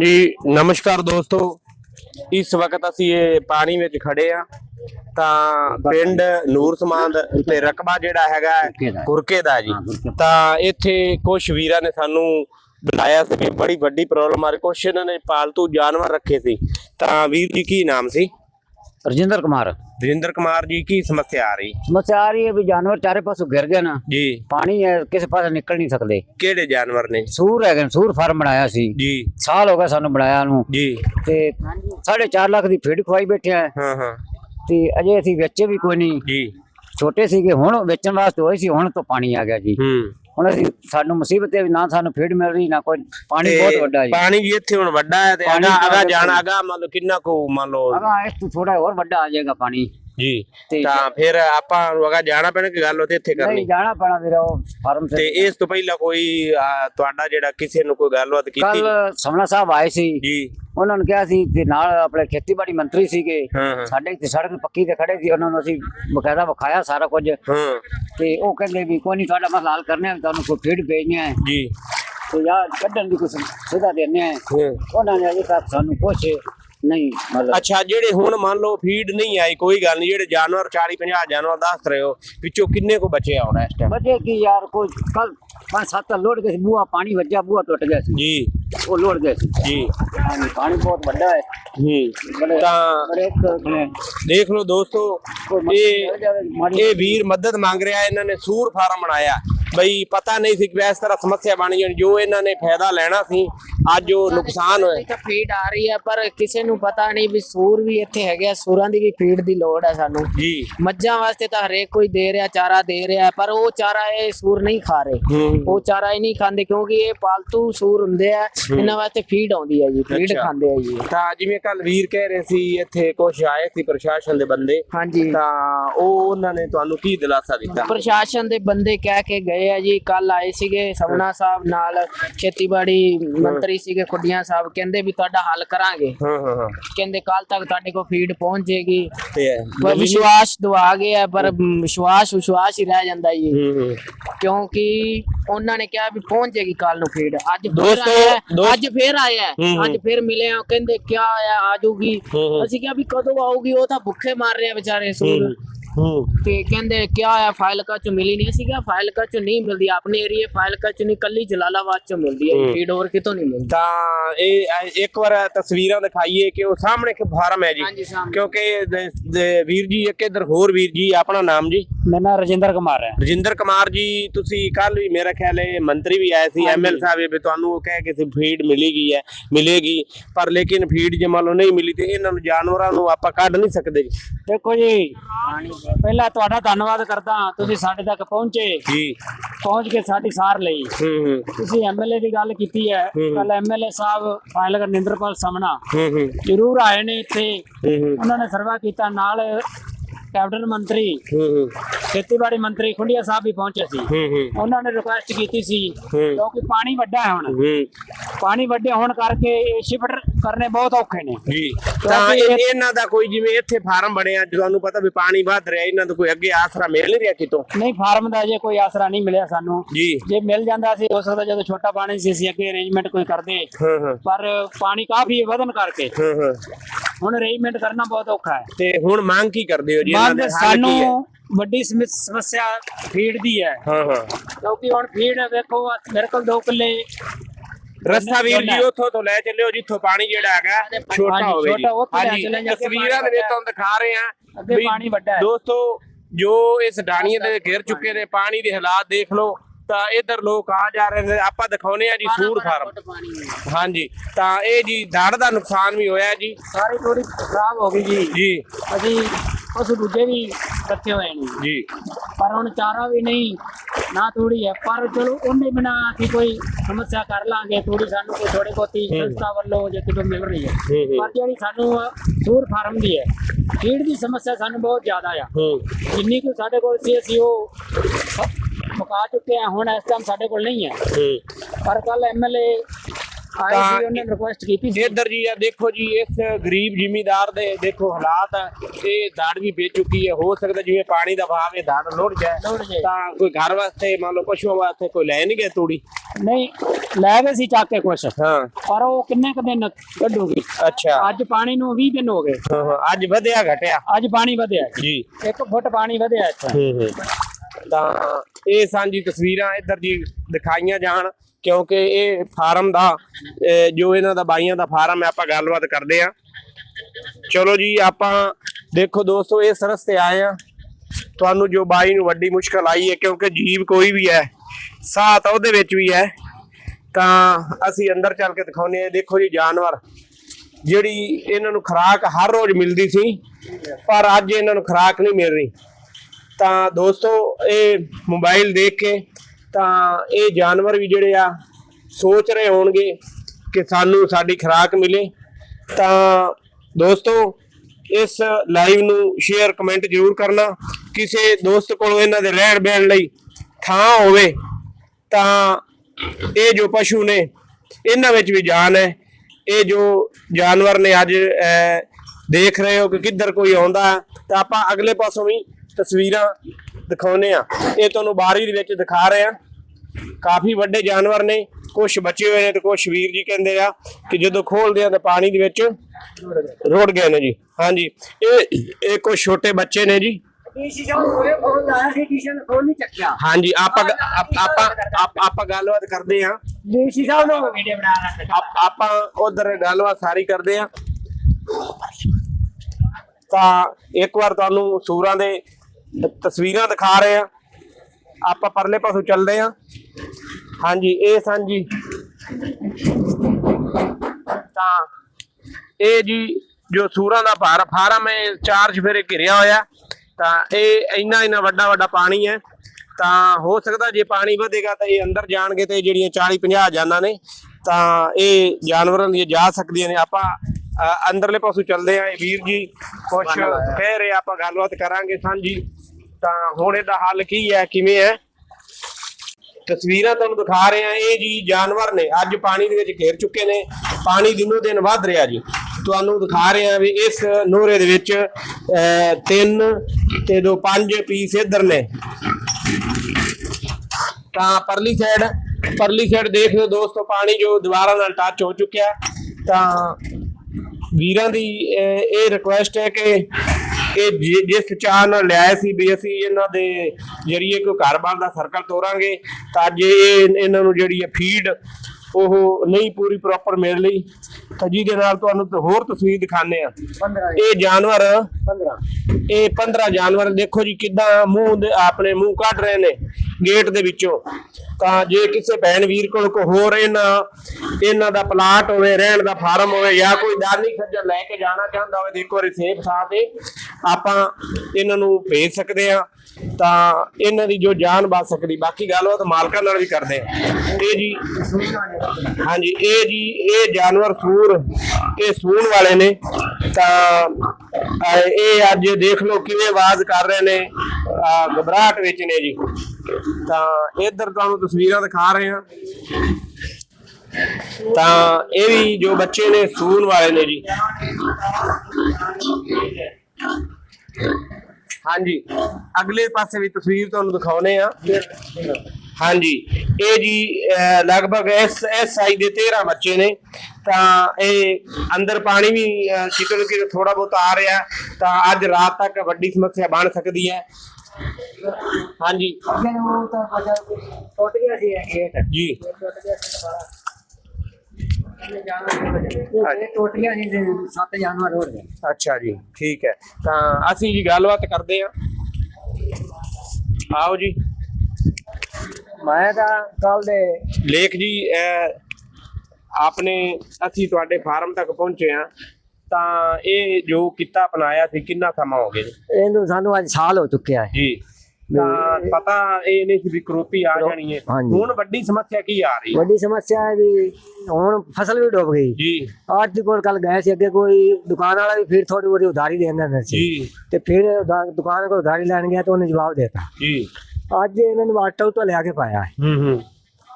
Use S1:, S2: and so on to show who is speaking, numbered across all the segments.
S1: ਹਾਂਜੀ ਨਮਸਕਾਰ ਦੋਸਤੋ। ਇਸ ਵਕਤ ਅਸੀਂ ਇਹ ਪਾਣੀ ਵਿੱਚ ਖੜੇ ਆ ਤਾਂ ਪਿੰਡ ਨੂਰ ਸਮਾਦ ਤੇ ਰਕਬਾ ਜਿਹੜਾ ਹੈਗਾ
S2: ਕੁਰਕੇ ਦਾ।
S1: ਜੀ। ਤਾਂ ਇੱਥੇ ਕੁਝ ਵੀਰਾਂ ਨੇ ਸਾਨੂੰ ਬੁਲਾਇਆ ਸੀ ਬੜੀ ਵੱਡੀ ਪ੍ਰੋਬਲਮ ਆ ਰਹੀ ਕੁਛ ਇਹਨਾਂ ਨੇ ਪਾਲਤੂ ਜਾਨਵਰ ਰੱਖੇ ਸੀ। ਤਾਂ ਵੀਰ ਜੀ ਕੀ ਨਾਮ ਸੀ?
S2: ਰਜਿੰਦਰ ਕੁਮਾਰ।
S1: ਰਜਿੰਦਰ ਕੁਮਾਰ ਜੀ ਕੀ ਸਮੱਸਿਆ ਆ ਰਹੀ?
S2: ਸਮੱਸਿਆ ਆ ਰਹੀ ਹੈ ਵੀ ਜਾਨਵਰ ਚਾਰੇ ਪਾਸੋਂ ਗਿਰ ਗਏ ਨਾ।
S1: ਜੀ।
S2: ਪਾਣੀ ਹੈ ਕਿਸੇ ਪਾਸੇ ਨਿਕਲ ਨਹੀਂ ਸਕਦੇ।
S1: ਕਿਹੜੇ ਜਾਨਵਰ ਨੇ?
S2: ਸੂਰ ਹੈਗੇ ਨੇ, ਸੂਰ ਫਾਰਮ ਬਣਾਇਆ ਸੀ।
S1: ਜੀ।
S2: ਸਾਲ ਹੋ ਗਿਆ ਸਾਨੂੰ ਬਣਾਇਆ ਨੂੰ।
S1: ਜੀ।
S2: ਤੇ 4.5 ਲੱਖ ਦੀ ਫੀਡ ਖਵਾਈ ਬੈਠੇ ਆ।
S1: ਹਾਂ ਹਾਂ।
S2: ਤੇ ਅਜੇ ਅਸੀਂ ਵੇਚੇ ਵੀ ਕੋਈ ਨਹੀਂ।
S1: ਜੀ।
S2: ਛੋਟੇ ਸੀਗੇ ਹੁਣ ਵੇਚਣ ਵਾਸਤੇ ਹੋਏ ਸੀ ਹੁਣ ਤੋਂ ਪਾਣੀ ਆ ਗਿਆ ਜੀ।
S1: ਹੂੰ।
S2: ਹੁਣ ਅਸੀਂ ਸਾਨੂੰ ਮੁਸੀਬਤ ਹੈ ਵੀ ਨਾ ਸਾਨੂੰ ਫੀਡ ਮਿਲ ਰਹੀ ਨਾ ਕੋਈ ਪਾਣੀ ਬਹੁਤ ਵੱਡਾ ਜੀ।
S1: ਪਾਣੀ ਵੀ ਇੱਥੇ ਹੁਣ ਵੱਡਾ ਹੈ ਤੇ ਅਗਾ ਜਾਣਾ ਅਗਾ ਮੰਨ ਲਓ ਕਿੰਨਾ ਕੁ ਮੰਨ ਲਓ।
S2: ਅਗਾ ਇਸ ਤੋਂ ਥੋੜਾ ਹੋਰ ਵੱਡਾ ਆ ਜਾਏਗਾ ਪਾਣੀ।
S1: ਜੀ।
S2: ਤੇ
S1: ਤਾਂ ਫਿਰ ਆਪਾਂ ਨੂੰ ਅਗਾ ਜਾਣਾ ਪੈਣਾ ਕਿ ਗੱਲ ਉਥੇ ਇੱਥੇ
S2: ਨਹੀਂ
S1: ਕਰਨੀ
S2: ਜਾਣਾ ਪੈਣਾ ਵੀਰਾ ਉਹ ਫਾਰਮ
S1: ਤੇ
S2: ਤੇ
S1: ਇਸ ਤੋਂ ਪਹਿਲਾਂ ਕੋਈ ਤੁਹਾਡਾ ਜਿਹੜਾ ਕਿਸੇ ਨੂੰ ਕੋਈ ਗੱਲਬਾਤ ਕੀਤੀ?
S2: ਕੱਲ ਸਮਣਾ ਸਾਹਿਬ ਆਏ ਸੀ।
S1: ਜੀ।
S2: ਉਹਨਾਂ ਨੂੰ ਕਿਹਾ ਸੀ ਤੇ ਨਾਲ ਆਪਣੇ ਖੇਤੀਬਾੜੀ ਮੰਤਰੀ ਸੀਗੇ। ਸਾਡੇ ਤੇ ਸੜਕ ਪੱਕੀ ਤੇ ਖੜੇ ਸੀ। ਉਹਨਾਂ ਨੂੰ ਅਸੀਂ ਬਕਾਇਦਾ ਵਿਖਾਇਆ ਸਾਰਾ ਕੁਝ।
S1: ਹਾਂ।
S2: ਤੇ ਉਹ ਕਹਿੰਦੇ ਵੀ ਕੋਈ ਨਹੀਂ ਤੁਹਾਡਾ ਮਸਲਾ ਹੱਲ ਕਰਨੇ ਆ ਤੁਹਾਨੂੰ ਕੋਈ ਫੀਡ ਭੇਜਣੀ ਹੈ।
S1: ਜੀ।
S2: ਤੇ ਯਾਰ ਕੱਢਣ ਦੀ ਕੁਛ ਸੁਧਾ ਦੇਣੇ ਆ। ਉਹਨਾਂ ਨੇ ਅਜੇ ਤੱਕ ਸਾਨੂੰ ਕੁਛ ਨਹੀਂ ਮਤਲਬ
S1: ਅੱਛਾ ਜਿਹੜੇ ਹੁਣ ਮੰਨ ਲਓ ਫੀਡ ਨਹੀਂ ਆਈ ਕੋਈ ਗੱਲ ਨਹੀਂ ਜਿਹੜੇ ਜਾਨਵਰ 40 50 ਜਾਨਵਰ ਦੱਸ ਰਹੇ ਹੋ ਵਿੱਚੋਂ ਕਿੰਨੇ ਕੋ ਬਚੇ ਆ ਹੁਣ ਇਸ ਟਾਈਮ
S2: ਬਚੇ ਕੀ ਯਾਰ ਕੋਈ ਕੱਲ ਪੰਜ ਸੱਤ ਲੋੜ ਗਏ ਬੂਆ ਪਾਣੀ ਵੱਜਿਆ ਬੂਆ ਟੁੱਟ ਗਿਆ ਸੀ।
S1: ਜੀ।
S2: ਉਹ ਲੋੜ ਗਏ ਸੀ।
S1: ਜੀ।
S2: ਪਾਣੀ ਪਾਣੀ ਬਹੁਤ ਵੱਡਾ ਹੈ। ਬੜੇ
S1: ਤਾਂ ਦੇਖ ਲਓ ਦੋਸਤੋ ਇਹ ਇਹ ਵੀਰ ਮਦਦ ਮੰਗ ਰਿਹਾ ਇਹਨਾਂ ਨੇ ਸੂਰ ਫਾਰਮ ਬਣਾਇਆ। ਬਈ ਪਤਾ ਨਹੀਂ ਸੀ ਕਿ ਇਸ ਤਰ੍ਹਾਂ ਸਮੱਸਿਆ ਬਣ ਜਾਣੀ ਜੋ ਇਹਨਾਂ ਨੇ ਫਾਇਦਾ ਲੈਣਾ ਸੀ ਅੱਜ ਉਹ ਨੁਕਸਾਨ ਹੋਇਆ।
S3: ਇੱਕ ਫੀਡ ਆ ਰਹੀ ਹੈ ਪਰ ਕਿਸੇ ਨੂੰ ਪਤਾ ਨਹੀਂ ਵੀ ਸੂਰ ਵੀ ਇੱਥੇ ਹੈਗੇ ਆ ਸੂਰਾਂ ਦੀ ਵੀ ਫੀਡ ਦੀ ਲੋੜ ਹੈ ਸਾਨੂੰ।
S1: ਜੀ।
S3: ਮੱਝਾਂ ਵਾਸਤੇ ਤਾਂ ਹਰੇਕ ਕੋਈ ਦੇ ਰਿਹਾ ਚਾਰਾ ਦੇ ਰਿਹਾ ਪਰ ਉਹ ਚਾਰਾ ਇਹ ਸੂਰ ਨਹੀਂ ਖਾ ਰਹੇ। ਉਹ ਚਾਰਾ ਹੀ ਨਹੀਂ ਖਾਂਦੇ ਕਿਉਂਕਿ ਇਹ ਪਾਲਤੂ ਸੂਰ ਹੁੰਦੇ ਆ ਇਹਨਾਂ ਵਾਸਤੇ ਫੀਡ ਆਉਂਦੀ ਹੈ ਜੀ ਫੀਡ। ਖਾਂਦੇ ਆ ਜੀ। ਇਹ।
S1: ਤਾਂ ਜਿਵੇਂ ਕੱਲ ਵੀਰ ਕਹਿ ਰਹੇ ਸੀ ਇੱਥੇ ਕੁਝ ਆਏ ਸੀ ਪ੍ਰਸ਼ਾਸਨ ਦੇ ਬੰਦੇ
S3: ਹਾਂਜੀ।
S1: ਤਾਂ ਉਹ ਉਹਨਾਂ ਨੇ ਤੁਹਾਨੂੰ ਕੀ ਦਿਲਾਸਾ ਦਿੱਤਾ?
S3: ਪ੍ਰਸ਼ਾਸਨ ਦੇ ਬੰਦੇ ਕਹਿ ਕੇ ਗਏ ਆ ਜੀ ਕੱਲ ਆਏ ਸੀਗੇ ਸਮਨਾ ਸਾਹਿਬ ਨਾਲ ਖੇਤੀਬਾੜੀ ਮੰਤਰੀ ਸੀਗੇ ਖੁੱਡੀਆਂ ਸਾਹਿਬ ਕਹਿੰਦੇ ਵੀ ਤੁਹਾਡਾ ਹੱਲ ਕਰਾਂਗੇ।
S1: ਹਾਂ ਹਾਂ ਹਾਂ।
S3: ਕਹਿੰਦੇ ਕੱਲ ਤੱਕ ਤੁਹਾਡੇ ਕੋਲ ਫੀਡ ਪਹੁੰਚ ਜਾਏਗੀ
S1: ਤੇ
S3: ਪਰ ਵਿਸ਼ਵਾਸ ਦਵਾ ਗਏ ਆ ਪਰ ਵਿਸ਼ਵਾਸ ਵਿਸ਼ਵਾਸ ਹੀ ਰਹਿ ਜਾਂਦਾ ਜੀ। ਕਿਉਂਕਿ ਉਹਨਾਂ ਨੇ ਕਿਹਾ ਵੀ ਪਹੁੰਚ ਜਾਏਗੀ ਕੱਲ ਨੂੰ ਫੀਡ ਅੱਜ
S1: ਦੋਸਤੋ,
S3: ਅੱਜ ਫੇਰ ਆਇਆ। ਅੱਜ ਫੇਰ ਮਿਲੇ ਆ ਕਹਿੰਦੇ ਕਿਆ ਆਇਆ ਆ ਜਾਊਗੀ?
S1: ਹੂੰ, ਹੂੰ।
S3: ਅਸੀਂ ਕਿਹਾ ਵੀ ਕਦੋਂ ਆਊਗੀ? ਉਹ ਤਾਂ ਭੁੱਖੇ ਮਾਰ ਰਹੇ ਵਿਚਾਰੇ ਸੂਰ।
S1: ਹੂੰ।
S3: ਤੇ ਕਹਿੰਦੇ ਕਿਆ ਆਇਆ ਫਾਈਲ ਕਾ ਚ ਮਿਲੀ ਨਹੀਂ ਅਸੀਂ ਕਿਹਾ ਫਾਈਲ ਕਾ ਚ ਨਹੀਂ ਮਿਲਦੀ ਆਪਣੇ ਏਰੀਏ ਫਾਈਲ ਕਾ ਚ ਨਹੀਂ ਕੱਲੀ ਜਲਾਲਾਬਾਦ ਚ ਮਿਲਦੀ
S1: ਹੂੰ।
S3: ਫੀਡ ਹੋਰ ਕਿਤੋਂ ਨਹੀਂ ਮਿਲਦੀ?
S1: ਤਾਂ ਇਹ ਇੱਕ ਵਾਰ ਤਸਵੀਰਾਂ ਦਿਖਾਈਏ ਕਿ ਉਹ ਸਾਹਮਣੇ ਇੱਕ ਫਾਰਮ ਹੈ ਜੀ।
S3: ਹਾਂਜੀ, ਸਾਹਮਣੇ।
S1: ਕਿਉਂਕਿ ਦੇ- ਦੇ ਵੀਰ ਜੀ ਇੱਕ ਇਧਰ ਹੋਰ ਵੀਰ ਜੀ ਆਪਣਾ ਨਾਮ ਜੀ?
S2: ਮੇਰਾ ਨਾਮ ਰਜਿੰਦਰ ਕੁਮਾਰ ਹੈ।
S1: ਰਜਿੰਦਰ ਕੁਮਾਰ ਜੀ ਤੁਸੀਂ ਕੱਲ ਵੀ ਮੇਰਾ ਖਿਆਲ ਹੈ ਮੰਤਰੀ ਵੀ ਆਏ ਸੀ ਐਮਐਲ ਸਾਹਿਬ ਵੀ ਤੁਹਾਨੂੰ ਉਹ ਕਹਿ ਕੇ ਸੀ ਫੀਡ ਮਿਲੇਗੀ ਹੈ ਮਿਲੇਗੀ ਪਰ ਲੇਕਿਨ ਫੀਡ ਜੇ ਮੰਨ ਲਓ ਨਹੀਂ ਮਿਲੀ ਤੇ ਇਹਨਾਂ ਨੂੰ ਜਾਨਵਰਾਂ ਨੂੰ ਆਪਾਂ ਕੱਢ ਨਹੀਂ ਸਕਦੇ। ਜੀ
S2: ਦੇਖੋ ਜੀ ਪਹਿਲਾਂ ਤੁਹਾਡਾ ਧੰਨਵਾਦ ਕਰਦਾ ਤੁਸੀਂ ਸਾਡੇ ਤੱਕ ਪਹੁੰਚੇ।
S1: ਜੀ।
S2: ਪਹੁੰਚ ਕੇ ਸਾਡੀ ਸਾਰ ਲਈ।
S1: ਹੂੰ ਹੂੰ।
S2: ਤੁਸੀਂ ਐਮਐਲਏ ਦੀ ਗੱਲ ਕੀਤੀ ਹੈ। ਕੱਲ ਐਮਐਲਏ ਸਾਹਿਬ ਫਾਇਲ ਨਿੰਦਰਪਾਲ
S1: ਹੂੰ ਹੂੰ।
S2: ਜ਼ਰੂਰ ਆਏ ਨੇ ਇੱਥੇ। ਉਹਨਾਂ ਨੇ ਸਰਵਾ ਕੀਤਾ। ਨਾਲ ਕੈਬਨਿਟ ਮੰਤਰੀ
S1: ਹੂੰ ਹੂੰ।
S2: ਖੇਤੀਬਾੜੀ ਮੰਤਰੀ ਖੁੰਡੀਆ ਸਾਹਿਬ ਵੀ ਪਹੁੰਚੇ ਸੀ। ਉਹਨਾਂ ਨੇ ਰਿਕੁਐਸਟ ਕੀਤੀ ਸੀ। ਕਿਉਂਕਿ ਪਾਣੀ ਵੱਡਾ ਹੈ ਹੁਣ। ਪਾਣੀ ਵੱਡੇ ਹੋਣ ਕਰਕੇ ਇਹ ਸ਼ਿਫਟ ਕਰਨੇ ਬਹੁਤ ਔਖੇ ਨੇ।
S1: ਜੀ। ਤਾਂ ਇਹ- ਇਹਨਾਂ ਦਾ ਕੋਈ ਜਿਵੇਂ ਇੱਥੇ ਫਾਰਮ ਬਣਿਆ ਤੁਹਾਨੂੰ ਪਤਾ ਵੀ ਪਾਣੀ ਵੱਧ ਰਿਹਾ ਇਹਨਾਂ ਦਾ ਕੋਈ ਅੱਗੇ ਆਸਰਾ ਮਿਲ ਨਹੀਂ ਰਿਹਾ ਕਿਤੋਂ।
S2: ਨਹੀਂ ਫਾਰਮ ਦਾ ਜੇ ਕੋਈ ਆਸਰਾ ਨਹੀਂ ਮਿਲਿਆ ਸਾਨੂੰ।
S1: ਜੀ।
S2: ਜੇ ਮਿਲ ਜਾਂਦਾ ਸੀ ਹੋ ਸਕਦਾ ਜਦੋਂ ਛੋਟਾ ਪਾਣੀ ਸੀ ਅਸੀਂ ਅੱਗੇ ਅਰੇਂਜਮੈਂਟ ਕੋਈ ਕਰਦੇ।
S1: ਹਾਂ ਹਾਂ।
S2: ਪਰ ਪਾਣੀ ਕਾਫੀ ਵਧਣ ਕਰਕੇ।
S1: ਹਾਂ ਹਾਂ।
S2: ਹੁਣ ਅਰੇਂਜਮੈਂਟ ਕਰਨਾ ਬਹੁਤ ਔਖਾ ਹੈ।
S1: ਤੇ ਹੁਣ ਮੰਗ ਕੀ ਕਰਦੇ ਹੋ ਜੀ? ਇਹਨਾਂ
S2: ਮੰਗ
S1: ਦੇ ਹੱਲ ਕੀ
S2: ਸਾਨੂੰ ਵੱਡੀ ਸਮਿ- ਸਮੱਸਿਆ ਫੀਡ ਦੀ ਹੈ।
S1: ਹਾਂ ਹਾਂ।
S2: ਕਿਉਂਕਿ ਹੁਣ ਫੀਡ ਵੇਖੋ ਮੇਰੇ ਕੋਲ 2 ਕਿੱਲੇ
S1: ਰਸਤਾ ਵੀਰ ਜੀ ਉੱਥੋਂ ਤੋਂ ਲੈ ਚੱਲਿਓ ਜਿੱਥੋਂ ਪਾਣੀ ਜਿਹੜਾ ਹੈਗਾ ਛੋਟਾ ਹੋਵੇ ਜੀ। ਹਾਂਜੀ ਤਸਵੀਰਾਂ ਦੇ ਵਿੱਚ ਤੁਹਾਨੂੰ ਦਿਖਾ ਰਹੇ ਆ
S2: ਅੱਗੇ ਪਾਣੀ ਵੱਡਾ ਹੈ।
S1: ਦੋਸਤੋ ਜੋ ਇਸ ਡਾਣੀਏ ਦੇ ਘਿਰ ਚੁੱਕੇ ਨੇ ਪਾਣੀ ਦੇ ਹਾਲਾਤ ਦੇਖ ਲਓ। ਤਾਂ ਇਧਰ ਲੋਕ ਆ ਜਾ ਰਹੇ ਨੇ ਆਪਾਂ ਦਿਖਾਉਨੇ ਆ ਜੀ ਸੂਰ ਫਾਰਮ। ਹਾਂਜੀ ਤਾਂ ਇਹ ਜੀ ਧੜ ਦਾ ਨੁਕਸਾਨ ਵੀ ਹੋਇਆ ਜੀ।
S2: ਸਾਰੀ ਥੋੜੀ ਖਰਾਬ ਹੋ ਗਈ ਜੀ।
S1: ਜੀ।
S2: ਅਸੀਂ ਉਸ ਦੂਜੇ ਵੀ ਇਕੱਠੇ ਹੋਏ ਨੇ।
S1: ਜੀ।
S2: ਪਰ ਹੁਣ ਚਾਰਾ ਵੀ ਨਹੀਂ ਨਾ ਥੋੜੀ ਹੈ। ਪਰ ਚਲੋ ਉਹਨੇ ਬਿਨਾ ਅਸੀਂ ਕੋਈ ਸਮੱਸਿਆ ਕਰ ਲਾਂਗੇ। ਥੋੜੀ ਸਾਨੂੰ ਕੋਈ ਥੋੜੀ ਬਹੁਤੀ ਸੰਸਥਾ ਵੱਲੋਂ ਜੇ ਕਿਤੋਂ ਮਿਲ ਰਹੀ ਹੈ। ਪਰ ਜਿਹੜੀ ਸਾਨੂੰ ਸੂਰ ਫਾਰਮ ਦੀ ਹੈ ਫੀਡ ਦੀ ਸਮੱਸਿਆ ਸਾਨੂੰ ਬਹੁਤ ਜ਼ਿਆਦਾ ਆ।
S1: ਹੂੰ।
S2: ਜਿੰਨੀ ਕੁ ਸਾਡੇ ਕੋਲ ਸੀ ਅਸੀਂ ਉਹ ਮੁਕਾ ਚੁੱਕੇ ਆ ਹੁਣ ਇਸ ਟਾਈਮ ਸਾਡੇ ਕੋਲ ਨਹੀਂ ਹੈ। ਪਰ ਕੱਲ ਐਮਐਲਏ ਆਏ ਸੀ ਉਹਨੇ ਰਿਕੁਐਸਟ ਕੀਤੀ ਸੀ।
S1: ਇੱਧਰ ਜੀ ਆ ਦੇਖੋ ਜੀ ਇਸ ਗਰੀਬ ਜ਼ਿਮੀਦਾਰ ਦੇ ਦੇਖੋ ਹਾਲਾਤ ਇਹ ਦਾੜ ਵੀ ਵੇਚ ਚੁੱਕੀ ਹੈ। ਹੋ ਸਕਦਾ ਜਿਵੇਂ ਪਾਣੀ ਦਾ ਭਾਵ ਇਹ ਦਾੜ ਲੁੜ ਜਾਏ। ਤਾਂ ਕੋਈ ਘਰ ਵਾਸਤੇ ਮੰਨ ਲਓ ਪਸ਼ੂਆਂ ਵਾਸਤੇ ਕੋਈ ਲੈ ਨਹੀਂ ਗਿਆ ਤੂੜੀ।
S2: ਨਹੀਂ ਲੈ ਗਏ ਸੀ ਚੱਕ ਕੇ ਕੁਛ।
S1: ਹਾਂ।
S2: ਪਰ ਉਹ ਕਿੰਨੇ ਕੁ ਦਿਨ ਕੱਢੂਗੀ।
S1: ਅੱਛਾ।
S2: ਅੱਜ ਪਾਣੀ ਨੂੰ 20 ਦਿਨ ਹੋ ਗਏ।
S1: ਹਾਂ, ਅੱਜ ਵਧਿਆ ਘਟਿਆ।
S2: ਅੱਜ ਪਾਣੀ ਵਧਿਆ।
S1: ਜੀ।
S2: ਇੱਕ ਫੁੱਟ ਪਾਣੀ ਵਧਿਆ ਇੱਥੇ।
S1: ਹੂੰ ਹੂੰ। ਤਾਂ ਇਹ ਸਾਂਝੀ ਤਸਵੀਰਾਂ ਇੱਧਰ ਜੀ ਦਿਖਾਈਆਂ ਜਾਣ, ਕਿਉਂਕਿ ਇਹ ਫਾਰਮ ਦਾ ਜੋ ਇਹਨਾਂ ਦਾ ਬਾਈਆਂ ਦਾ ਫਾਰਮ ਹੈ, ਆਪਾਂ ਗੱਲਬਾਤ ਕਰਦੇ ਆ ਚਲੋ ਜੀ, ਆਪਾਂ ਦੇਖੋ ਦੋਸਤੋ ਇਸ ਰਸਤੇ ਆਏ ਆ ਤੁਹਾਨੂੰ ਜੋ ਬਾਈ ਨੂੰ ਵੱਡੀ ਮੁਸ਼ਕਲ ਆਈ ਹੈ, ਕਿਉਂਕਿ ਜੀਵ ਕੋਈ ਵੀ ਹੈ ਸਾਹ ਤਾਂ ਉਹਦੇ ਵਿੱਚ ਵੀ ਹੈ। ਤਾਂ ਅਸੀਂ ਅੰਦਰ ਚੱਲ ਕੇ ਦਿਖਾਉਂਦੇ ਆ ਦੇਖੋ ਜੀ, ਜਾਨਵਰ। ਜਿਹੜੀ ਇਹਨਾਂ ਨੂੰ ਖੁਰਾਕ ਹਰ ਰੋਜ਼ ਮਿਲਦੀ ਸੀ, ਪਰ ਅੱਜ ਇਹਨਾਂ ਨੂੰ ਖੁਰਾਕ ਨਹੀਂ ਮਿਲ ਰਹੀ। ਤਾਂ ਦੋਸਤੋ ਇਹ ਮੋਬਾਈਲ ਦੇਖ ਕੇ ਤਾਂ ਇਹ ਜਾਨਵਰ ਵੀ ਜਿਹੜੇ ਆ ਸੋਚ ਰਹੇ ਹੋਣਗੇ ਕਿ ਸਾਨੂੰ ਸਾਡੀ ਖੁਰਾਕ ਮਿਲੇ। ਤਾਂ ਦੋਸਤੋ ਇਸ ਲਾਈਵ ਨੂੰ ਸ਼ੇਅਰ ਕਮੈਂਟ ਜ਼ਰੂਰ ਕਰਨਾ। ਕਿਸੇ ਦੋਸਤ ਕੋਲੋਂ ਇਹਨਾਂ ਦੇ ਰਹਿਣ ਬਹਿਣ ਲਈ ਥਾਂ ਹੋਵੇ ਤਾਂ ਇਹ ਜੋ ਪਸ਼ੂ ਨੇ ਇਹਨਾਂ ਵਿੱਚ ਵੀ ਜਾਨ ਹੈ। ਇਹ ਜੋ ਜਾਨਵਰ ਨੇ ਅੱਜ ਦੇਖ ਰਹੇ ਹੋ ਕਿ ਕਿੱਧਰ ਕੋਈ ਆਉਂਦਾ ਹੈ, ਤਾਂ ਆਪਾਂ ਅਗਲੇ ਪਾਸੋਂ ਵੀ ਤਸਵੀਰਾਂ ਦਿਖਾਉਨੇ ਆ ਇਹ ਤੁਹਾਨੂੰ ਬਾਰੀ ਦੇ ਵਿੱਚ ਦਿਖਾ ਰਹੇ ਆ ਕਾਫੀ ਵੱਡੇ ਜਾਨਵਰ ਨੇ ਕੁਝ ਬਚੇ ਹੋਏ ਨੇ ਤੇ ਕੁਝ ਵੀਰ ਜੀ ਕਹਿੰਦੇ ਆ ਕਿ ਜਦੋਂ ਖੋਲਦੇ ਆ ਤਾਂ ਪਾਣੀ ਦੇ ਵਿੱਚ ਰੁੜ ਗਏ ਨੇ ਜੀ। ਹਾਂਜੀ ਇਹ ਇਹ ਕੁਝ ਛੋਟੇ ਬੱਚੇ ਨੇ ਜੀ। ਹਾਂਜੀ ਆਪਾਂ ਆਪ- ਆਪਾਂ ਗੱਲਬਾਤ ਕਰਦੇ ਆ
S2: ਡੀਸੀ ਸਾਹਿਬ ਨੂੰ ਵੀਡੀਓ ਬਣਾ
S1: ਆਪ- ਆਪਾਂ ਉਧਰ ਗੱਲਬਾਤ ਸਾਰੀ ਕਰਦੇ ਆ ਤਾਂ ਇੱਕ ਵਾਰ ਤੁਹਾਨੂੰ ਸੂਰਾਂ ਦੇ ਤਸਵੀਰਾਂ ਦਿਖਾ ਰਹੇ ਆ ਆਪਾਂ ਪਰਲੇ ਪਾਸੋਂ ਚੱਲਦੇ ਆ ਹਾਂਜੀ ਇਹ ਸਨ ਜੀ ਤਾਂ ਇਹ ਜੀ ਜੋ ਸੂਰਾਂ ਦਾ ਭਾਰ ਫਾਰਮ ਹੈ ਚਾਰ ਚਫੇਰੇ ਘਿਰਿਆ ਹੋਇਆ। ਤਾਂ ਇਹ ਇੰਨਾ ਇੰਨਾ ਵੱਡਾ ਵੱਡਾ ਪਾਣੀ ਹੈ। ਤਾਂ ਹੋ ਸਕਦਾ ਜੇ ਪਾਣੀ ਵਧੇਗਾ ਤਾਂ ਇਹ ਅੰਦਰ ਜਾਣਗੇ ਤੇ ਜਿਹੜੀਆਂ 40 50 ਜਾਨਾਂ ਨੇ ਤਾਂ ਇਹ ਜਾਨਵਰਾਂ ਦੀਆਂ ਜਾ ਸਕਦੀਆਂ ਨੇ। ਆਪਾਂ ਅੰਦਰਲੇ ਪਾਸੋਂ ਚੱਲਦੇ ਆ ਇਹ ਵੀਰ ਜੀ ਕੁਛ ਕਹਿ ਰਹੇ ਆਪਾਂ ਗੱਲਬਾਤ ਕਰਾਂਗੇ। ਸਾਂਝੀ। ਤਾਂ ਹੁਣ ਇਹਦਾ ਹੱਲ ਕੀ ਹੈ, ਕਿਵੇਂ ਹੈ? ਤਸਵੀਰਾਂ ਤੁਹਾਨੂੰ ਦਿਖਾ ਰਹੇ ਆ ਇਹ ਜੀ ਜਾਨਵਰ ਨੇ, ਅੱਜ ਪਾਣੀ ਦੇ ਵਿੱਚ ਘੇਰ ਚੁੱਕੇ ਨੇ, ਪਾਣੀ ਦਿਨੋ ਦਿਨ ਵੱਧ ਰਿਹਾ ਜੀ। ਤੁਹਾਨੂੰ ਦਿਖਾ ਰਹੇ ਆ ਵੀ ਇਸ ਨੋਰੇ ਦੇ ਵਿੱਚ ਤਿੰਨ ਤੇ ਦੋ ਪੰਜ ਪੀਸ ਇੱਧਰ ਨੇ। ਤਾਂ ਪਰਲੀ ਸਾਈਡ ਪਰਲੀ ਸਾਈਡ ਦੇਖ ਲਓ ਦੋਸਤੋ, ਪਾਣੀ ਜੋ ਦੀਵਾਰਾਂ ਨਾਲ ਟੱਚ ਹੋ ਚੁੱਕਿਆ। ਤਾਂ ਵੀਰਾਂ ਦੀ ਇਹ ਰਿਕੁਐਸਟ ਹੈ ਕਿ ਇਹ ਜਿ- ਜਿਸ ਚਾਹ ਨਾਲ ਲਿਆਏ ਸੀ ਵੀ ਅਸੀਂ ਇਹਨਾਂ ਦੇ ਜਰੀਏ ਕੋਈ ਘਰ-ਬਾਰ ਦਾ ਸਰਕਲ ਤੋਰਾਂਗੇ, ਤਾਂ ਅੱਜ ਇਹ ਇਹਨਾਂ ਨੂੰ ਜਿਹੜੀ ਹੈ ਫੀਡ ਉਹ ਨਹੀਂ ਪੂਰੀ ਪ੍ਰੋਪਰ ਮਿਲ ਲਈ। ਤਾਂ ਜਿਹਦੇ ਨਾਲ ਤੁਹਾਨੂੰ ਹੋਰ ਤਸਵੀਰ ਦਿਖਾਣੇ ਆ
S2: 15
S1: ਇਹ ਜਾਨਵਰ।
S2: 15
S1: ਇਹ 15 ਜਾਨਵਰ। ਦੇਖੋ ਜੀ ਕਿਦਾਂ ਮੂੰਹ ਦੇ ਆਪਣੇ ਮੂੰਹ ਕੱਢ ਰਹੇ ਨੇ ਗੇਟ ਦੇ ਵਿੱਚੋਂ। ਤਾਂ ਜੇ ਕਿਸੇ ਭੈਣ ਵੀਰ ਕੋਲ ਕੋ ਹੋਰ ਇਹਨਾਂ ਇਹਨਾਂ ਦਾ ਪਲਾਟ ਹੋਵੇ ਰਹਿਣ ਦਾ ਫਾਰਮ ਹੋਵੇ ਜਾਂ ਕੋਈ ਦਾਨੀ ਖੱਜਰ ਲੈ ਕੇ ਜਾਣਾ ਚਾਹੁੰਦਾ ਹੋਵੇ ਵਾਰੀ ਸੇਫ ਥਾਂ ਤੇ ਆਪਾਂ ਇਹਨਾਂ ਨੂੰ ਭੇਜ ਸਕਦੇ ਆ ਤਾਂ ਇਹਨਾਂ ਦੀ ਜੋ ਜਾਨ ਬਚ ਸਕਦੀ ਬਾਕੀ ਗੱਲ ਮਾਲਕਾਂ ਨਾਲ ਵੀ ਕਰਦੇ ਆ। ਇਹ ਜੀ ਹਾਂਜੀ ਇਹ ਜੀ ਇਹ ਜਾਨਵਰ ਸੂਰ ਇਹ ਸੂਣ ਵਾਲੇ ਨੇ। ਤਾਂ ਇਹ ਅੱਜ ਦੇਖ ਲਓ ਕਿਵੇਂ ਆਵਾਜ਼ ਕਰ ਰਹੇ ਨੇ। ਅਹ, ਘਬਰਾਹਟ ਵਿੱਚ ਨੇ ਜੀ। ਤਾਂ ਇਧਰ ਤੁਹਾਨੂੰ ਤਸਵੀਰਾਂ ਦਿਖਾ ਰਹੇ ਹਾਂ। ਤਾਂ ਇਹ ਵੀ ਜੋ ਬੱਚੇ ਨੇ ਸੂਣ ਵਾਲੇ ਨੇ ਜੀ। ਹਾਂਜੀ। ਅਗਲੇ ਪਾਸੇ ਵੀ ਤਸਵੀਰ ਤੁਹਾਨੂੰ ਦਿਖਾਉਨੇ ਆ। ਹਾਂਜੀ। ਇਹ ਜੀ ਲਗਭਗ ਇਸ ਇਸ ਸਾਈਜ਼ ਦੇ 13 ਬੱਚੇ ਨੇ। ਤਾਂ ਇਹ ਅੰਦਰ ਪਾਣੀ ਵੀ ਕਿਤੇ ਕਿਤੇ ਥੋੜਾ ਬਹੁਤ ਆ ਰਿਹਾ। ਤਾਂ ਅੱਜ ਰਾਤ ਤੱਕ ਵੱਡੀ ਸਮੱਸਿਆ ਬਣ ਸਕਦੀ ਹੈ। ਹਾਂਜੀ।
S2: ਅੱਗੇ ਨੂੰ ਤਾਂ ਵਜਾ ਟੁੱਟ ਗਿਆ ਸੀ ਇਹ। ਗੇਟ
S1: ਜੀ।
S2: ਟੁੱਟ ਗਿਆ ਸੀ ਦੁਬਾਰਾ। ਇਹ ਇਹ ਜਾਨਵਰ ਹੋ ਗਏ
S1: ਅੱਛਾ ਜੀ ਠੀਕ ਹੈ। ਤਾਂ ਅਸੀਂ ਜੀ ਗੱਲਬਾਤ ਕਰਦੇ ਹਾਂ। ਆਓ ਜੀ।
S2: ਮੈਂ ਤਾਂ ਕੱਲ ਦੇ
S1: ਲੇਖ ਜੀ ਅਹ, ਆਪਣੇ ਅਸੀਂ ਤੁਹਾਡੇ ਫਾਰਮ ਤੱਕ ਪਹੁੰਚੇ ਆ ਤਾਂ ਇਹ ਜੋ ਕਿੱਤਾ ਅਪਣਾਇਆ ਸੀ ਕਿੰਨਾ ਸਮਾਂ ਹੋ ਗਿਆ ਜੀ?
S2: ਇਹਨੂੰ ਸਾਨੂੰ ਅੱਜ ਸਾਲ ਹੋ ਚੁੱਕਿਆ ਹੈ।
S1: ਜੀ। ਤਾਂ ਪਤਾ ਇਹ ਨਹੀਂ ਸੀ ਵੀ ਕਰੋਪੀ ਆ ਜਾਣੀ ਹੈ।
S2: ਹਾਂਜੀ।
S1: ਹੁਣ ਵੱਡੀ ਸਮੱਸਿਆ ਕੀ ਆ ਰਹੀ ਹੈ?
S2: ਵੱਡੀ ਸਮੱਸਿਆ ਹੈ ਵੀ ਹੁਣ ਫਸਲ ਵੀ ਡੁੱਬ ਗਈ।
S1: ਜੀ।
S2: ਅੱਜ ਦੀ ਕੋਲ ਕੱਲ ਗਏ ਸੀ ਅੱਗੇ ਕੋਈ ਦੁਕਾਨ ਵਾਲਾ ਵੀ ਫਿਰ ਥੋੜੀ ਬੋੜੀ ਉਧਾਰੀ ਦੇ ਦਿੰਦਾ ਸੀ।
S1: ਜੀ।
S2: ਤੇ ਫਿਰ ਉਧਾ- ਦੁਕਾਨ ਕੋਲ ਉਧਾਰੀ ਲੈਣ ਗਿਆ ਤੇ ਉਹਨੇ ਜਵਾਬ ਦੇਤਾ।
S1: ਜੀ।
S2: ਅੱਜ ਇਹਨਾਂ ਨੂੰ ਆਟਾ ਉਟਾ ਲਿਆ ਕੇ ਪਾਇਆ। ਹੈ
S1: ਹੂੰ ਹੂੰ।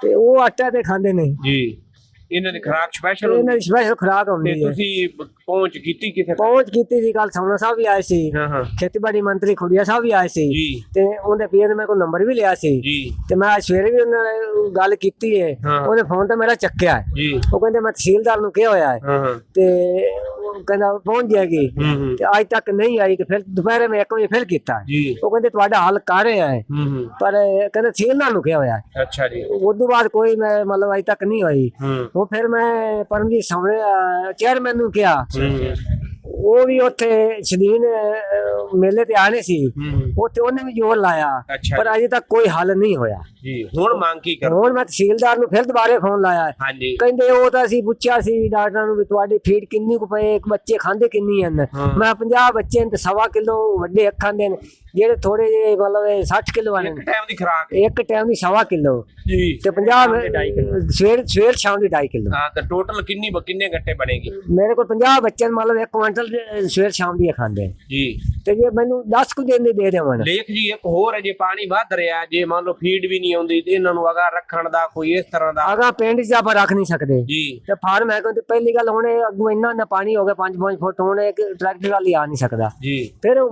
S2: ਤੇ ਉਹ ਆਟਾ ਤੇ ਖਾਂਦੇ ਨਹੀਂ।
S1: ਜੀ। ਇਹਨਾਂ ਦੀ ਖੁਰਾਕ ਸਪੈਸ਼ਲ
S4: ਇਹਨਾਂ ਦੀ ਸਪੈਸ਼ਲ ਖੁਰਾਕ
S1: ਤੇ
S4: ਹੁੰਦੀ ਹੈ।
S1: ਤੁਸੀਂ ਬ- ਪਹੁੰਚ ਕੀਤੀ ਤੱਕ?
S4: ਪਹੁੰਚ ਕੀਤੀ ਸੀ ਕੱਲ ਸੋਨਾ ਸਾਹਿਬ ਵੀ ਆਏ ਸੀ।
S1: ਹਾਂ ਹਾਂ।
S4: ਖੇਤੀਬਾੜੀ ਮੰਤਰੀ ਖੁੜੀਆ ਸਾਹਿਬ ਵੀ ਆਏ ਸੀ।
S1: ਜੀ।
S4: ਤੇ ਉਹਦੇ ਪੀਏ ਨੇ ਮੇਰੇ ਕੋਲ ਨੰਬਰ ਵੀ ਲਿਆ ਸੀ।
S1: ਜੀ।
S4: ਤੇ ਮੈਂ ਅੱਜ ਸਵੇਰੇ ਵੀ ਉਹਨਾਂ ਨਾਲ ਗੱਲ ਕੀਤੀ ਹੈ।
S1: ਹਾਂ।
S4: ਉਹਨੇ ਫੋਨ ਤੇ ਮੇਰਾ ਚੱਕਿਆ ਹੈ।
S1: ਜੀ।
S4: ਉਹ ਕਹਿੰਦੇ ਮੈਂ ਤਹਿਸੀਲਦਾਰ ਨੂੰ ਕਿਹਾ ਹੋਇਆ ਹੈ।
S1: ਹਾਂ ਹਾਂ।
S4: ਤੇ ਉਹ ਕਹਿੰਦਾ ਪਹੁੰਚ ਜਾਏਗੀ।
S1: ਹੂੰ ਹੂੰ।
S4: ਤੇ ਅੱਜ ਤੱਕ ਨਹੀਂ ਆਈ ਤੇ ਫਿਰ ਦੁਪਹਿਰੇ ਮੈਂ 1 ਵਜੇ ਫਿਰ ਕੀਤਾ। ਹੈ।
S1: ਜੀ।
S4: ਉਹ ਕਹਿੰਦੇ ਤੁਹਾਡਾ ਹੱਲ ਕਰ ਰਿਹਾ ਹੈ।
S1: ਹੂੰ ਹੂੰ।
S4: ਪਰ ਕਹਿੰਦੇ ਤਹਿਸੀਲਦਾਰ ਨੂੰ ਕਿਹਾ ਹੋਇਆ ਹੈ।
S1: ਅੱਛਾ ਜੀ।
S4: ਉਸ ਤੋਂ ਬਾਅਦ ਕੋਈ ਮੈਂ ਮਤਲਬ ਅਜੇ ਤੱਕ ਨਹੀਂ ਹੋਈ।
S1: ਹੂੰ।
S4: ਉਹ ਫਿਰ ਮੈਂ ਪਰਮਜੀਤ ਸਾਹਮਣੇ ਚੇਅਰਮੈਨ ਨੂੰ ਕਿਹਾ। ਉਹ ਵੀ ਉੱਥੇ ਸ਼ਦੀਨ ਮੇਲੇ ਤੇ ਆਣੇ ਸੀ। ਉੱਥੇ ਉਹਨੇ ਵੀ ਜ਼ੋਰ ਲਾਇਆ। ਪਰ ਅਜੇ ਤੱਕ ਕੋਈ ਹੱਲ ਨਹੀਂ ਹੋਇਆ।
S1: ਜੀ ਹੁਣ ਮੰਗ ਕੀ ਕਰੋ
S4: ਹੁਣ ਮੈਂ ਤਹਿਸੀਲਦਾਰ ਨੂੰ ਫਿਰ ਦੁਬਾਰੇ ਫੋਨ ਲਾਇਆ। ਕਹਿੰਦੇ ਉਹ ਤਾਂ ਅਸੀਂ ਪੁੱਛਿਆ ਸੀ ਡਾਕਟਰਾਂ ਨੂੰ ਵੀ ਤੁਹਾਡੀ ਫੀਡ ਕਿੰਨੀ ਕੁ ਪਏ ਇੱਕ ਬੱਚੇ ਖਾਂਦੇ ਕਿੰਨੀ ਹਨ। ਮੈਂ 50 ਬੱਚੇ ਨੇ ਤੇ ਸਵਾ ਕਿਲੋ ਵੱਡੇ ਅੱਖਾਂ ਦੇ ਨੇ। ਜਿਹੜੇ ਥੋੜੇ ਜਿਹੇ ਮਤਲਬ ਇਹ 60 ਕਿਲੋ ਵਾਲੇ
S1: ਇੱਕ ਟਾਈਮ ਦੀ ਖੁਰਾਕ
S4: ਇੱਕ ਟਾਈਮ ਦੀ ਸਵਾ ਕਿਲੋ
S1: ਜੀ।
S4: ਤੇ 50 ਸਵੇਰ ਸਵੇਰ ਸ਼ਾਮ ਦੀ 2.5 ਕਿਲੋ।
S1: ਹਾਂ ਤਾਂ ਟੋਟਲ ਕਿੰਨੀ ਕਿੰਨੇ ਗੱਟੇ ਬਣੇਗੀ?
S4: ਮੇਰੇ ਕੋਲ 50 ਬੱਚੇ ਮਤਲਬ ਇੱਕ ਕੁਇੰਟਲ ਸਵੇਰ ਸ਼ਾਮ ਦੀ ਖਾਂਦੇ।
S1: ਜੀ।
S4: ਤੇ ਜੇ ਮੈਨੂੰ 10 ਕੁ ਦਿਨ ਦੀ ਦੇ ਦੇਵਣ।
S1: ਲੇਖ ਜੀ ਇੱਕ ਹੋਰ ਹੈ ਜੇ ਪਾਣੀ ਵੱਧ ਰਿਹਾ ਜੇ ਮੰਨ ਲਓ ਫੀਡ ਵੀ ਨਹੀਂ ਆਉਂਦੀ ਤੇ ਇਹਨਾਂ ਨੂੰ ਅਗਾ ਰੱਖਣ ਦਾ ਕੋਈ ਇਸ ਤਰ੍ਹਾਂ ਦਾ
S4: ਆਗਾ ਪਿੰਡ 'ਚ ਆਪਾਂ ਰੱਖ ਨਹੀਂ ਸਕਦੇ।
S1: ਜੀ।
S4: ਤੇ ਫਾਰਮ ਹੈ ਕਿਉਂਕਿ ਪਹਿਲੀ ਗੱਲ ਹੁਣ ਇਹ ਅੱਗੋਂ ਇੰਨਾ ਨਾ ਪਾਣੀ ਹੋ ਗਿਆ 5-5 ਫੁੱਟ ਹੁਣ ਇੱਕ ਟਰੈਕਟਰ ਵਾਲੀ ਆ ਨਹੀਂ ਸਕਦਾ।
S1: ਜੀ।
S4: ਫਿਰ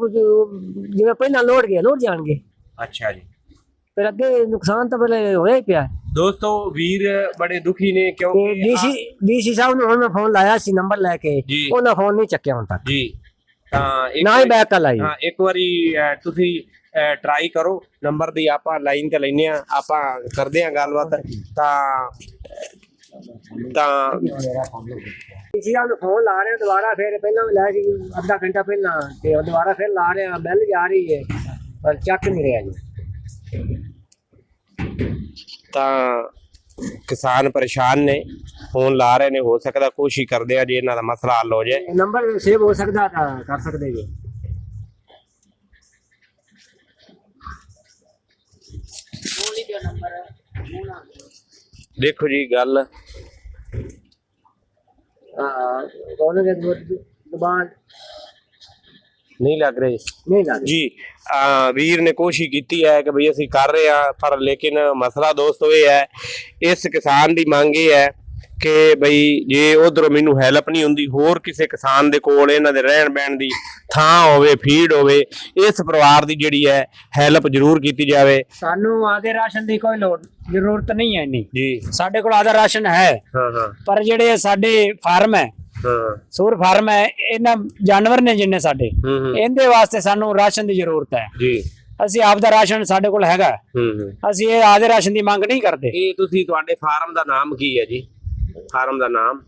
S4: ਜਿਵੇਂ ਪਹਿਲਾਂ ਲੋੜ ਗਏ ਲੋੜ ਜਾਣਗੇ।
S1: ਅੱਛਾ ਜੀ।
S4: ਫਿਰ ਅੱਗੇ ਨੁਕਸਾਨ ਤਾਂ ਪਹਿਲੇ ਹੋਇਆ ਹੀ ਪਿਆ।
S1: ਦੋਸਤੋ ਵੀਰ ਬੜੇ ਦੁਖੀ ਨੇ ਕਿਉਂਕਿ
S4: ਡੀਸੀ ਡੀਸੀ ਸਾਹਿਬ ਨੂੰ ਹੁਣ ਮੈਂ ਫੋਨ ਲਾਇਆ ਸੀ ਨੰਬਰ ਲੈ ਕੇ।
S1: ਜੀ।
S4: ਉਹਨਾਂ ਫੋਨ ਨਹੀਂ ਚੱਕਿਆ ਹੁਣ ਤੱਕ।
S1: ਜੀ। ਤਾਂ ਇੱਕ
S4: ਨਾ ਹੀ ਬੈਕ ਕਾਲ ਆਈ
S1: ਹਾਂ ਇੱਕ ਵਾਰੀ ਅਹ, ਤੁਸੀਂ ਟਰਾਈ ਕਰੋ। ਨੰਬਰ ਦੀ ਆਪਾਂ ਲਾਈਨ ਤੇ ਲੈਨੇ ਆ ਆਪਾਂ ਕਰਦੇ ਆ ਗੱਲਬਾਤ। ਤਾਂ ਤਾਂ
S4: ਡੀਸੀ ਸਾਹਿਬ ਨੂੰ ਫੋਨ ਲਾ ਰਹੇ ਦੁਬਾਰਾ ਫਿਰ ਪਹਿਲਾਂ ਵੀ ਲਾਇਆ ਸੀ ਅੱਧਾ ਘੰਟਾ ਪਹਿਲਾਂ ਤੇ ਉਹ ਦੁਬਾਰਾ ਫਿਰ ਲਾ ਰਹੇ ਆ ਬੈਲ ਜਾ ਰਹੀ ਹੈ ਪਰ ਚੱਕ ਨਹੀਂ ਰਿਹਾ ਜੀ।
S1: ਤਾਂ ਕਿਸਾਨ ਪਰੇਸ਼ਾਨ ਨੇ ਫੋਨ ਲਾ ਰਹੇ ਨੇ ਹੋ ਸਕਦਾ ਕੋਸ਼ਿਸ਼ ਕਰਦੇ ਆ ਜੇ ਇਹਨਾਂ ਦਾ ਮਸਲਾ ਹੱਲ ਹੋ ਜਾਏ।
S4: ਨੰਬਰ ਸੇਵ ਹੋ ਸਕਦਾ ਤਾਂ ਕਰ ਸਕਦੇ ਜੀ।
S1: ਦੇਖੋ ਜੀ ਗੱਲ ਨਹੀਂ ਲੱਗ ਰਹੀ
S4: ਨਹੀਂ ਲੱਗ
S1: ਜੀ ਆ ਵੀਰ ਨੇ ਕੋਸ਼ਿਸ਼ ਕੀਤੀ ਹੈ ਕਿ ਭਈ ਅਸੀਂ ਕਰ ਰਹੇ ਆ ਪਰ ਲੇਕਿਨ ਮਸਲਾ ਦੋਸਤੋ ਇਹ ਹੈ ਇਸ ਕਿਸਾਨ ਦੀ ਮੰਗ ਇਹ ਹੈ ਕਿ ਭਈ ਜੇ ਉਧਰੋਂ ਮੈਨੂੰ ਹੈਲਪ ਨਹੀਂ ਹੁੰਦੀ ਹੋਰ ਕਿਸੇ ਕਿਸਾਨ ਦੇ ਕੋਲ ਇਹਨਾਂ ਦੇ ਰਹਿਣ ਬਹਿਣ ਦੀ ਥਾਂ ਹੋਵੇ ਫੀਡ ਹੋਵੇ ਇਸ ਪਰਿਵਾਰ ਦੀ ਜਿਹੜੀ ਹੈ ਹੈਲਪ ਜ਼ਰੂਰ ਕੀਤੀ ਜਾਵੇ।
S2: ਸਾਨੂੰ ਆਦੇ ਰਾਸ਼ਨ ਦੀ ਕੋਈ ਲੋੜ ਜ਼ਰੂਰਤ ਨਹੀਂ ਹੈ
S1: ਜੀ।
S2: ਸਾਡੇ ਕੋਲ ਆਦਾ ਰਾਸ਼ਨ ਹੈ
S1: ਹਾਂ ਹਾਂ।
S2: ਪਰ ਜਿਹੜੇ ਸਾਡੇ ਫਾਰਮ ਹਾਂ ਸੂਰ ਫਾਰਮ ਹੈ ਇਹਨਾਂ ਜਾਨਵਰ ਨੇ ਜਿੰਨੇ ਸਾਡੇ।
S1: ਹੂੰ ਹੂੰ।
S2: ਇਹਦੇ ਵਾਸਤੇ ਸਾਨੂੰ ਰਾਸ਼ਨ ਦੀ ਜ਼ਰੂਰਤ ਹੈ।
S1: ਜੀ।
S2: ਅਸੀਂ ਆਪ ਦਾ ਰਾਸ਼ਨ ਸਾਡੇ ਕੋਲ ਹੈਗਾ।
S1: ਹੂੰ ਹੂੰ।
S2: ਅਸੀਂ ਇਹ ਆਦੇ ਰਾਸ਼ਨ ਦੀ ਮੰਗ ਨਹੀਂ ਕਰਦੇ।
S1: ਇਹ ਤੁਸੀਂ ਤੁਹਾਡੇ ਫਾਰਮ ਦਾ ਨਾਮ ਕੀ ਹੈ ਜੀ? ਫਾਰਮ ਦਾ ਨਾਮ?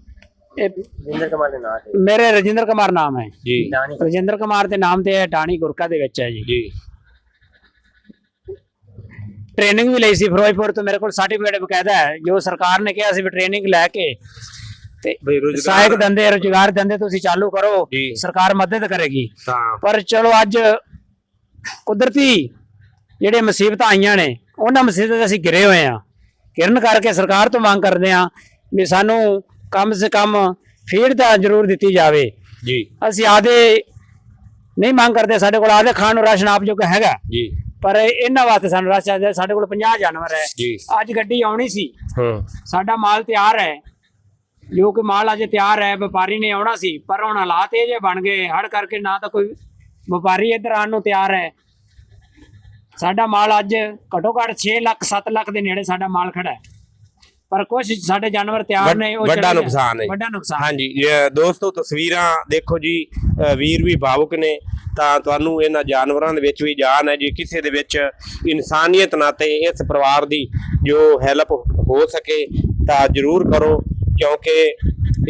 S2: ਇਹ
S4: ਜਿੰਦਰ ਕੁਮਾਰ ਦੇ ਨਾਂ ਤੇ।
S2: ਮੇਰੇ ਰਜਿੰਦਰ ਕੁਮਾਰ ਨਾਮ ਹੈ।
S1: ਜੀ।
S2: ਰਜਿੰਦਰ ਕੁਮਾਰ ਦੇ ਨਾਮ ਤੇ ਹੈ ਟਾਣੀ ਗੁਰਕਾ ਦੇ ਵਿੱਚ ਹੈ ਜੀ।
S1: ਜੀ।
S2: ਟ੍ਰੇਨਿੰਗ ਵੀ ਲਈ ਸੀ ਫਿਰੋਜ਼ਪੁਰ ਤੋਂ ਮੇਰੇ ਕੋਲ ਸਰਟੀਫਿਕੇਟ ਬਕਾਇਦਾ ਹੈ। ਜੋ ਸਰਕਾਰ ਨੇ ਕਿਹਾ ਸੀ ਵੀ ਟ੍ਰੇਨਿੰਗ ਲੈ ਕੇ
S1: ਰੁਜ਼ਗਾਰ-
S2: ਸਹਾਇਕ ਧੰਦੇ ਰੁਜ਼ਗਾਰ ਧੰਦੇ ਤੁਸੀਂ ਚਾਲੂ ਕਰੋ। ਸਰਕਾਰ ਮਦਦ ਕਰੇਗੀ। ਪਰ ਚਲੋ ਅੱਜ ਕੁਦਰਤੀ ਜਿਹੜੇ ਮੁਸੀਬਤਾਂ ਆਈਆਂ ਨੇ ਉਹਨਾਂ ਮੁਸੀਬਤਾਂ 'ਤੇ ਅਸੀਂ ਘਿਰੇ ਹੋਏ ਆ ਕਿਰਨ ਕਰਕੇ ਸਰਕਾਰ ਤੋਂ ਮੰਗ ਕਰਦੇ ਆ ਵੀ ਸਾਨੂੰ ਕਮ ਸੇ ਕਮ ਫੀਡ ਤਾਂ ਜ਼ਰੂਰ ਦਿੱਤੀ ਜਾਵੇ।
S1: ਜੀ।
S2: ਅਸੀਂ ਆਦੇ ਨਹੀਂ ਮੰਗ ਕਰਦੇ ਸਾਡੇ ਕੋਲ ਆਦੇ ਖਾਣ ਨੂੰ ਰਾਸ਼ਨ ਆਪ ਜੋ ਹੈਗਾ।
S1: ਜੀ।
S2: ਪਰ ਇਹਨਾਂ ਵਾਸਤੇ ਸਾਨੂੰ ਰਾਸ਼ਨ ਸਾਡੇ ਕੋਲ 50 ਜਾਨਵਰ ਹੈ। ਅੱਜ ਗੱਡੀ ਆਉਣੀ ਸੀ।
S1: ਹਾਂ।
S2: ਸਾਡਾ ਮਾਲ ਤਿਆਰ ਹੈ। ਜੋ ਕਿ ਮਾਲ ਅਜੇ ਤਿਆਰ ਹੈ ਵਪਾਰੀ ਨੇ ਆਉਣਾ ਸੀ ਪਰ ਹੁਣ ਹਾਲਾਤ ਇਹ ਜੇ ਬਣ ਗਏ ਹੜ ਕਰਕੇ ਨਾ ਤਾਂ ਕੋਈ ਵਪਾਰੀ ਇੱਧਰ ਆਉਣ ਨੂੰ ਤਿਆਰ ਹੈ। ਸਾਡਾ ਮਾਲ ਅੱਜ ਘਟੋ ਘੱਟ 6 ਲੱਖ 7 ਲੱਖ ਦੇ ਨੇੜੇ ਸਾਡਾ ਮਾਲ ਖੜਾ ਹੈ। ਪਰ ਕੁਝ ਸਾਡੇ ਜਾਨਵਰ ਤਿਆਰ ਨੇ ਉਹ
S1: ਵੱਡਾ। ਨੁਕਸਾਨ ਹੈ।
S2: ਵੱਡਾ ਨੁਕਸਾਨ।
S1: ਹਾਂਜੀ ਦੋਸਤੋ ਤਸਵੀਰਾਂ ਦੇਖੋ ਜੀ ਵੀਰ ਵੀ ਭਾਵੁਕ ਨੇ ਤਾਂ ਤੁਹਾਨੂੰ ਇਹਨਾਂ ਜਾਨਵਰਾਂ ਦੇ ਵਿੱਚ ਵੀ ਜਾਨ ਹੈ ਜੇ। ਕਿਸੇ ਦੇ ਵਿੱਚ ਇਨਸਾਨੀਅਤ ਨਾਤੇ ਇਸ ਪਰਿਵਾਰ ਦੀ ਜੋ ਹੈਲਪ ਹੋ ਸਕੇ ਤਾਂ ਜ਼ਰੂਰ ਕਰੋ। ਕਿਉਂਕਿ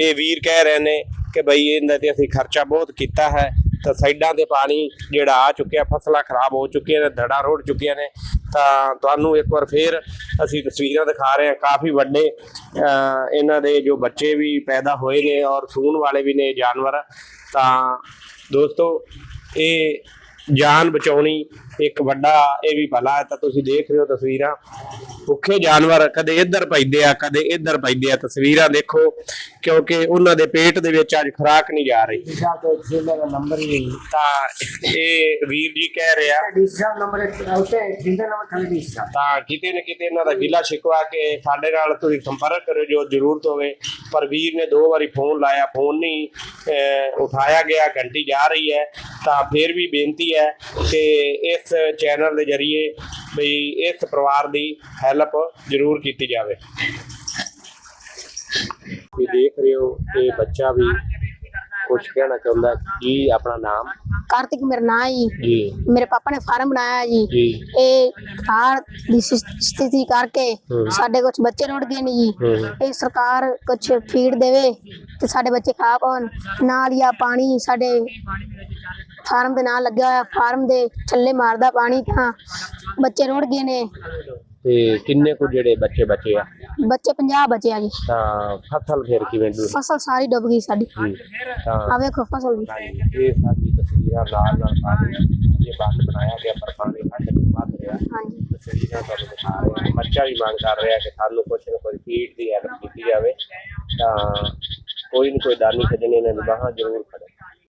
S1: ਇਹ ਵੀਰ ਕਹਿ ਰਹੇ ਨੇ ਕਿ ਬਈ ਇਹਨਾਂ ਤੇ ਅਸੀਂ ਖਰਚਾ ਬਹੁਤ ਕੀਤਾ ਹੈ, ਤਾਂ ਸਾਈਡਾਂ ਤੇ ਪਾਣੀ ਜਿਹੜਾ ਆ ਚੁੱਕਿਆ, ਫਸਲਾਂ ਖਰਾਬ ਹੋ ਚੁੱਕੀਆਂ ਨੇ, ਧੜਾ ਰੋੜ ਚੁੱਕੀਆਂ ਨੇ, ਤਾਂ ਤੁਹਾਨੂੰ ਇੱਕ ਵਾਰ ਫੇਰ ਅਸੀਂ ਤਸਵੀਰਾਂ ਦਿਖਾ ਰਹੇ ਹਾਂ। ਕਾਫੀ ਵੱਡੇ ਇਹਨਾਂ ਦੇ ਜੋ ਬੱਚੇ ਵੀ ਪੈਦਾ ਹੋਏ ਨੇ ਔਰ ਸੂਣ ਵਾਲੇ ਵੀ ਨੇ ਜਾਨਵਰ। ਤਾਂ ਦੋਸਤੋ, ਇਹ ਜਾਨ ਬਚਾਉਣੀ ਇੱਕ ਵੱਡਾ ਇਹ ਵੀ ਭਲਾ ਹੈ ਤਾਂ ਤੁਸੀਂ ਦੇਖ ਰਹੇ ਹੋ ਤਸਵੀਰਾਂ। ਭੁੱਖੇ ਜਾਨਵਰ ਕਦੇ ਇੱਧਰ ਪੈਂਦੇ ਆ ਕਦੇ ਇੱਧਰ ਪੈਂਦੇ ਆ। ਤਸਵੀਰਾਂ ਦੇਖੋ ਕਿਉਂਕਿ ਉਹਨਾਂ ਦੇ ਪੇਟ ਦੇ ਵਿੱਚ ਅੱਜ ਖੁਰਾਕ ਨਹੀਂ ਜਾ ਰਹੀ।
S4: ਤੋਂ
S1: ਇਹ ਵੀਰ ਜੀ ਕਹਿ ਰਿਹਾ ਕਿਤੇ ਨਾ ਕਿਤੇ ਇਹਨਾਂ ਦਾ ਗਿਲਾ ਸ਼ਿਕਵਾ ਕੇ ਸਾਡੇ ਨਾਲ ਤੁਸੀਂ ਸੰਪਰਕ ਕਰੋ ਜੋ ਜ਼ਰੂਰਤ ਹੋਵੇ। ਪਰ ਵੀਰ ਨੇ ਦੋ ਵਾਰੀ ਫੋਨ ਲਾਇਆ ਫੋਨ ਨਹੀਂ ਉਠਾਇਆ ਗਿਆ ਘੰਟੀ ਜਾ ਰਹੀ ਹੈ। ਤਾਂ ਫਿਰ ਵੀ ਬੇਨਤੀ ਹੈ ਕਿ ਇਸ ਚੈਨਲ ਦੇ ਜ਼ਰੀਏ ਵੀ ਇਸ ਪਰਿਵਾਰ ਦੀ ਹੈਲਪ ਜ਼ਰੂਰ ਕੀਤੀ ਜਾਵੇ। ਵੀ ਦੇਖ ਰਹੇ ਹੋ ਇਹ ਬੱਚਾ ਵੀ ਕੁਝ ਕਹਿਣਾ ਚਾਹੁੰਦਾ ਕੀ ਆਪਣਾ ਨਾਮ?
S5: ਕਾਰਤਿਕ ਮੇਰਾ ਨਾਂ ਹੈ ਜੀ।
S1: ਜੀ।
S5: ਮੇਰੇ ਪਾਪਾ ਨੇ ਫਾਰਮ ਬਣਾਇਆ ਹੈ ਜੀ।
S1: ਜੀ।
S5: ਇਹ ਹਾਰ ਦੀ ਸਥਿ- ਸਥਿਤੀ ਕਰਕੇ
S1: ਹਮ।
S5: ਸਾਡੇ ਕੁਝ ਬੱਚੇ ਰੁੜ ਗਏ ਨੇ ਜੀ।
S1: ਹਮ।
S5: ਇਹ ਸਰਕਾਰ ਕੁਝ ਫੀਡ ਦੇਵੇ ਤੇ ਸਾਡੇ ਬੱਚੇ ਖਾ ਪਾਉਣ। ਨਾਲ ਜਾਂ ਪਾਣੀ ਸਾਡੇ ਫਾਰਮ ਦੇ ਨਾਲ ਲੱਗਿਆ ਹੋਇਆ ਫਾਰਮ ਦੇ ਥੱਲੇ ਮਾਰਦਾ ਪਾਣੀ ਤਾਂ ਬੱਚੇ ਰੁੜ ਗਏ ਨੇ।
S1: ਤੇ ਕਿੰਨੇ ਕੁ ਜਿਹੜੇ ਬੱਚੇ ਬਚੇ ਆ?
S5: ਬੱਚੇ 50 ਬਚੇ ਆ ਜੀ।
S1: ਤਾਂ ਫਸਲ ਫਿਰ ਕਿਵੇਂ ਡੁੱਬ
S5: ਫਸਲ ਸਾਰੀ ਡੁੱਬ ਗਈ ਸਾਡੀ।
S1: ਤਾਂ
S5: ਆ ਵੇਖੋ ਫਸਲ ਵੀ
S1: ਹਾਂਜੀ, ਇਹ ਸਾਡੀ ਤਸਵੀਰਾਂ ਨਾਲ ਨਾਲ ਪਾਣੀ ਇਹ ਬੰਦ ਬਣਾਇਆ ਗਿਆ ਪਰ ਪਾਣੀ ਤੋਂ ਵੱਧ ਰਿਹਾ।
S5: ਹਾਂਜੀ।
S1: ਤਸਵੀਰਾਂ ਤੁਹਾਨੂੰ ਦਿਖਾ ਰਹੇ ਹਾਂ। ਵੀ ਮੰਗ ਕਰ ਰਿਹਾ ਕਿ ਸਾਨੂੰ ਕੁਛ ਨਾ ਕੁਛ ਫੀਡ ਦੀ ਹੈਲਪ ਕੀਤੀ ਜਾਵੇ। ਤਾਂ ਕੋਈ ਨਾ ਕੋਈ ਦਾਨੀ ਸੱਜਣੇ ਨੇ ਬਾਹਾਂ ਜ਼ਰੂਰ ਖੜੇ